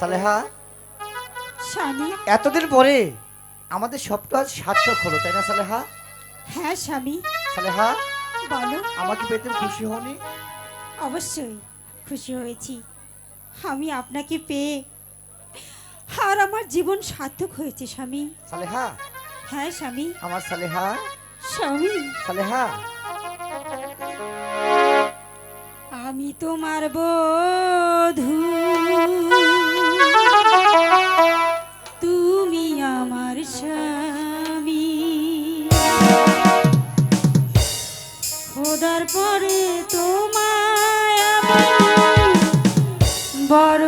সালেহা স্বামী। এতদিন পরে আমাদের সবটা আজ সার্থক হলো তাই না সালেহা? হ্যাঁ স্বামী। সালেহা বলো। আমাকে পেতে খুশি হওনি? অবশ্যই খুশি হয়েছি। আমি আপনাকে পেয়ে আর আমার জীবন সার্থক হয়েছে স্বামী। সালেহা? হ্যাঁ স্বামী। আমার সালেহা? স্বামী। সালেহা? আমি তোমার বধূ। খোদার পরে তোমায় বড়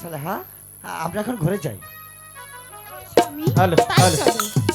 চলো সালে হ্যাঁ আমরা এখন ঘরে যাই। Hello, hello. চলো।